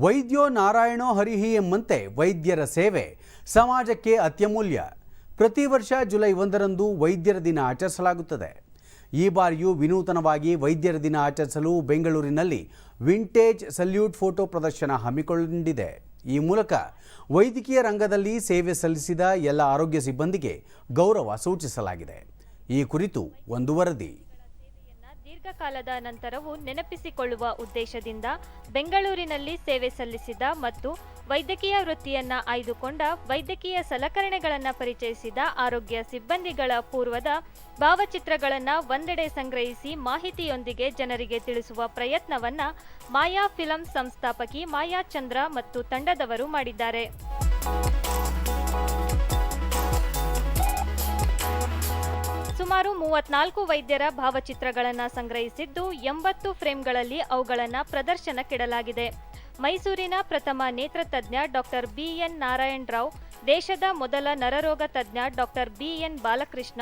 ವೈದ್ಯೋ ನಾರಾಯಣೋ ಹರಿಹಿ ಎಂಬಂತೆ ವೈದ್ಯರ ಸೇವೆ ಸಮಾಜಕ್ಕೆ ಅತ್ಯಮೂಲ್ಯ. ಪ್ರತಿ ವರ್ಷ ಜುಲೈ ಒಂದರಂದು ವೈದ್ಯರ ದಿನ ಆಚರಿಸಲಾಗುತ್ತದೆ. ಈ ಬಾರಿಯೂ ವಿನೂತನವಾಗಿ ವೈದ್ಯರ ದಿನ ಆಚರಿಸಲು ಬೆಂಗಳೂರಿನಲ್ಲಿ ವಿಂಟೇಜ್ ಸಲ್ಯೂಟ್ ಫೋಟೋ ಪ್ರದರ್ಶನ ಹಮ್ಮಿಕೊಂಡಿದೆ. ಈ ಮೂಲಕ ವೈದ್ಯಕೀಯ ರಂಗದಲ್ಲಿ ಸೇವೆ ಸಲ್ಲಿಸಿದ ಎಲ್ಲ ಆರೋಗ್ಯ ಸಿಬ್ಬಂದಿಗೆ ಗೌರವ ಸೂಚಿಸಲಾಗಿದೆ. ಈ ಕುರಿತು ಒಂದು ವರದಿ. ದೀರ್ಘಕಾಲದ ನಂತರವೂ ನೆನಪಿಸಿಕೊಳ್ಳುವ ಉದ್ದೇಶದಿಂದ ಬೆಂಗಳೂರಿನಲ್ಲಿ ಸೇವೆ ಸಲ್ಲಿಸಿದ ಮತ್ತು ವೈದ್ಯಕೀಯ ವೃತ್ತಿಯನ್ನ ಆಯ್ದುಕೊಂಡ ವೈದ್ಯಕೀಯ ಸಲಕರಣೆಗಳನ್ನು ಪರಿಚಯಿಸಿದ ಆರೋಗ್ಯ ಸಿಬ್ಬಂದಿಗಳ ಪೂರ್ವದ ಭಾವಚಿತ್ರಗಳನ್ನು ಒಂದೆಡೆ ಸಂಗ್ರಹಿಸಿ ಮಾಹಿತಿಯೊಂದಿಗೆ ಜನರಿಗೆ ತಿಳಿಸುವ ಪ್ರಯತ್ನವನ್ನ ಮಾಯಾ ಫಿಲಂ ಸಂಸ್ಥಾಪಕಿ ಮಾಯಾ ಚಂದ್ರ ಮತ್ತು ತಂಡದವರು ಮಾಡಿದ್ದಾರೆ. ಸುಮಾರು ಮೂವತ್ನಾಲ್ಕು ವೈದ್ಯರ ಭಾವಚಿತ್ರಗಳನ್ನು ಸಂಗ್ರಹಿಸಿದ್ದು ಎಂಬತ್ತು ಫ್ರೇಮ್ಗಳಲ್ಲಿ ಅವುಗಳನ್ನು ಪ್ರದರ್ಶನಕ್ಕಿಡಲಾಗಿದೆ. ಮೈಸೂರಿನ ಪ್ರಥಮ ನೇತ್ರ ತಜ್ಞ ಡಾಕ್ಟರ್ ಬಿಎನ್ ನಾರಾಯಣ್ ರಾವ್ ದೇಶದ ಮೊದಲ ನರರೋಗ ತಜ್ಞ ಡಾಕ್ಟರ್ ಬಿಎನ್ ಬಾಲಕೃಷ್ಣ,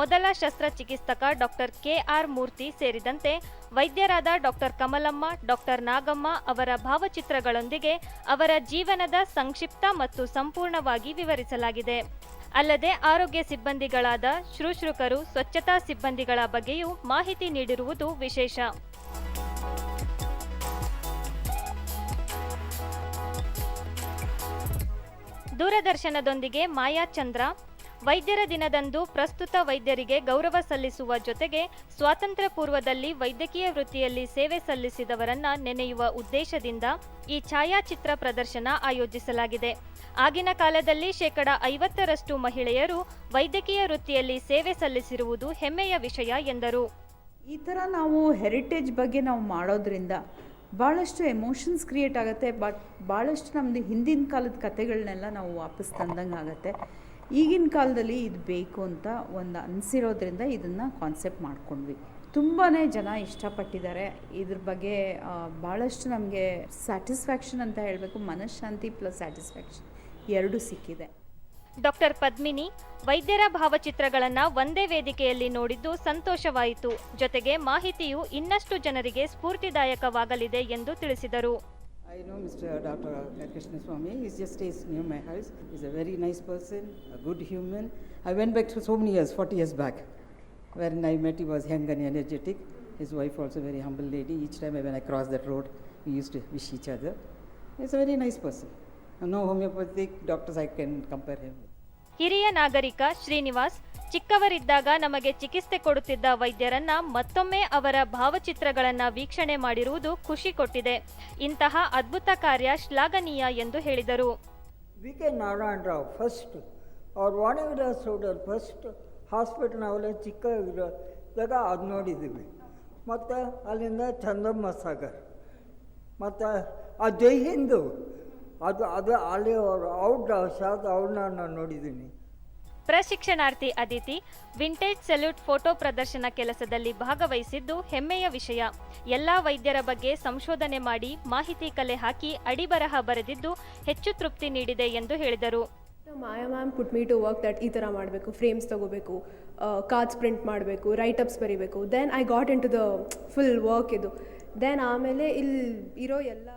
ಮೊದಲ ಶಸ್ತ್ರಚಿಕಿತ್ಸಕ ಡಾಕ್ಟರ್ ಕೆಆರ್ ಮೂರ್ತಿ ಸೇರಿದಂತೆ ವೈದ್ಯರಾದ ಡಾಕ್ಟರ್ ಕಮಲಮ್ಮ, ಡಾಕ್ಟರ್ ನಾಗಮ್ಮ ಅವರ ಭಾವಚಿತ್ರಗಳೊಂದಿಗೆ ಅವರ ಜೀವನದ ಸಂಕ್ಷಿಪ್ತ ಮತ್ತು ಸಂಪೂರ್ಣವಾಗಿ ವಿವರಿಸಲಾಗಿದೆ. ಅಲ್ಲದೆ ಆರೋಗ್ಯ ಸಿಬ್ಬಂದಿಗಳಾದ ಶುಶ್ರೂಷಕರು ಸ್ವಚ್ಛತಾ ಸಿಬ್ಬಂದಿಗಳ ಬಗ್ಗೆಯೂ ಮಾಹಿತಿ ನೀಡಿರುವುದು ವಿಶೇಷ. ದೂರದರ್ಶನದೊಂದಿಗೆ ಮಾಯಾ ಚಂದ್ರ ವೈದ್ಯರ ದಿನದಂದು ಪ್ರಸ್ತುತ ವೈದ್ಯರಿಗೆ ಗೌರವ ಸಲ್ಲಿಸುವ ಜೊತೆಗೆ ಸ್ವಾತಂತ್ರ್ಯ ಪೂರ್ವದಲ್ಲಿ ವೈದ್ಯಕೀಯ ವೃತ್ತಿಯಲ್ಲಿ ಸೇವೆ ಸಲ್ಲಿಸಿದವರನ್ನ ನೆನೆಯುವ ಉದ್ದೇಶದಿಂದ ಈ ಛಾಯಾಚಿತ್ರ ಪ್ರದರ್ಶನ ಆಯೋಜಿಸಲಾಗಿದೆ. ಆಗಿನ ಕಾಲದಲ್ಲಿ ಶೇಕಡ ಐವತ್ತರಷ್ಟು ಮಹಿಳೆಯರು ವೈದ್ಯಕೀಯ ವೃತ್ತಿಯಲ್ಲಿ ಸೇವೆ ಸಲ್ಲಿಸಿರುವುದು ಹೆಮ್ಮೆಯ ವಿಷಯ ಎಂದರು. ಈ ಥರ ನಾವು ಹೆರಿಟೇಜ್ ಬಗ್ಗೆ ನಾವು ಮಾಡೋದ್ರಿಂದ ಭಾಳಷ್ಟು ಎಮೋಷನ್ಸ್ ಕ್ರಿಯೇಟ್ ಆಗುತ್ತೆ ಬಟ್ ಭಾಳಷ್ಟು ನಮ್ಮದು ಹಿಂದಿನ ಕಾಲದ ಕಥೆಗಳನ್ನೆಲ್ಲ ನಾವು ವಾಪಸ್ ತಂದಂಗೆ ಆಗುತ್ತೆ ಈಗಿನ ಕಾಲದಲ್ಲಿ ಇದು ಬೇಕು ಅಂತ ಒಂದು ಅನಿಸಿರೋದ್ರಿಂದ ಇದನ್ನು ಕಾನ್ಸೆಪ್ಟ್ ಮಾಡ್ಕೊಂಡ್ವಿ. ತುಂಬಾ ಜನ ಇಷ್ಟಪಟ್ಟಿದ್ದಾರೆ. ಇದ್ರ ಬಗ್ಗೆ ಭಾಳಷ್ಟು ನಮಗೆ ಸ್ಯಾಟಿಸ್ಫ್ಯಾಕ್ಷನ್ ಅಂತ ಹೇಳಬೇಕು. ಮನಃಶಾಂತಿ ಪ್ಲಸ್ ಸ್ಯಾಟಿಸ್ಫ್ಯಾಕ್ಷನ್ ಎರಡೂ ಸಿಕ್ಕಿದೆ. ಡಾಕ್ಟರ್ ಪದ್ಮಿನಿ, ವೈದ್ಯರ ಭಾವಚಿತ್ರಗಳನ್ನ ಒಂದೇ ವೇದಿಕೆಯಲ್ಲಿ ನೋಡಿದ್ದು ಸಂತೋಷವಾಯಿತು. ಜೊತೆಗೆ ಮಾಹಿತಿಯು ಇನ್ನಷ್ಟು ಜನರಿಗೆ ಸ್ಫೂರ್ತಿದಾಯಕವಾಗಲಿದೆ ಎಂದು ತಿಳಿಸಿದರು. I know Mr. Uh, Dr. Uh, Krishna Swami. He just stays near my house. He's a very nice person, a good human. I went back to so many years, 40 years back, when I met he was young and energetic. His wife also very humble lady. Each time when I cross that road, we used to wish each other. He's a very nice person. No homeopathic doctors I can compare him with. ಹಿರಿಯ ನಾಗರಿಕ ಶ್ರೀನಿವಾಸ್, ಚಿಕ್ಕವರಿದ್ದಾಗ ನಮಗೆ ಚಿಕಿತ್ಸೆ ಕೊಡುತ್ತಿದ್ದ ವೈದ್ಯರನ್ನ ಮತ್ತೊಮ್ಮೆ ಅವರ ಭಾವಚಿತ್ರಗಳನ್ನ ವೀಕ್ಷಣೆ ಮಾಡಿರುವುದು ಖುಷಿ ಕೊಟ್ಟಿದೆ. ಇಂತಹ ಅದ್ಭುತ ಕಾರ್ಯ ಶ್ಲಾಘನೀಯ ಎಂದು ಹೇಳಿದರು. V K Narayana Rao first ಅವ್ರ ವಾಣಿವಿಲಾಸ್ ರೋಡಲ್ಲಿ ಫಸ್ಟ್ ಹಾಸ್ಪಿಟಲ್ ನಾವೆಲ್ಲ ಚಿಕ್ಕದಾಗ ಅದು ನೋಡಿದ್ದೀವಿ ಮತ್ತು ಅಲ್ಲಿಂದ ಚಂದಮ್ಮ ಸಾಗರ್ ಮತ್ತು ಆ ಜೈ ಹಿಂದು ಅದು ಅದು ಅಲ್ಲಿ ಅವರು ಔಟ್ ಅದು ಅವ್ರನ್ನ ನಾನು ನೋಡಿದ್ದೀನಿ. ಪ್ರಶಿಕ್ಷಣಾರ್ಥಿ ಅದಿತಿ ವಿಂಟೇಜ್ ಸೆಲ್ಯೂಟ್ ಫೋಟೋ ಪ್ರದರ್ಶನ ಕೆಲಸದಲ್ಲಿ ಭಾಗವಹಿಸಿದ್ದು ಹೆಮ್ಮೆಯ ವಿಷಯ. ಎಲ್ಲಾ ವೈದ್ಯರ ಬಗ್ಗೆ ಸಂಶೋಧನೆ ಮಾಡಿ ಮಾಹಿತಿ ಕಲೆ ಹಾಕಿ ಅಡಿಬರಹ ಬರೆದಿದ್ದು ಹೆಚ್ಚು ತೃಪ್ತಿ ನೀಡಿದೆ ಎಂದು ಹೇಳಿದರು. Maya ma'am put me to work that ಈ ಥರ ಮಾಡಬೇಕು ಫ್ರೇಮ್ಸ್ ತಗೋಬೇಕು ಕಾರ್ಡ್ಸ್ ಪ್ರಿಂಟ್ ಮಾಡಬೇಕು ರೈಟಪ್ಸ್ ಬರೀಬೇಕು. Then I got into the full work ಇದು. ದೆನ್ ಆಮೇಲೆ ಇಲ್ಲಿ ಇರೋ ಎಲ್ಲ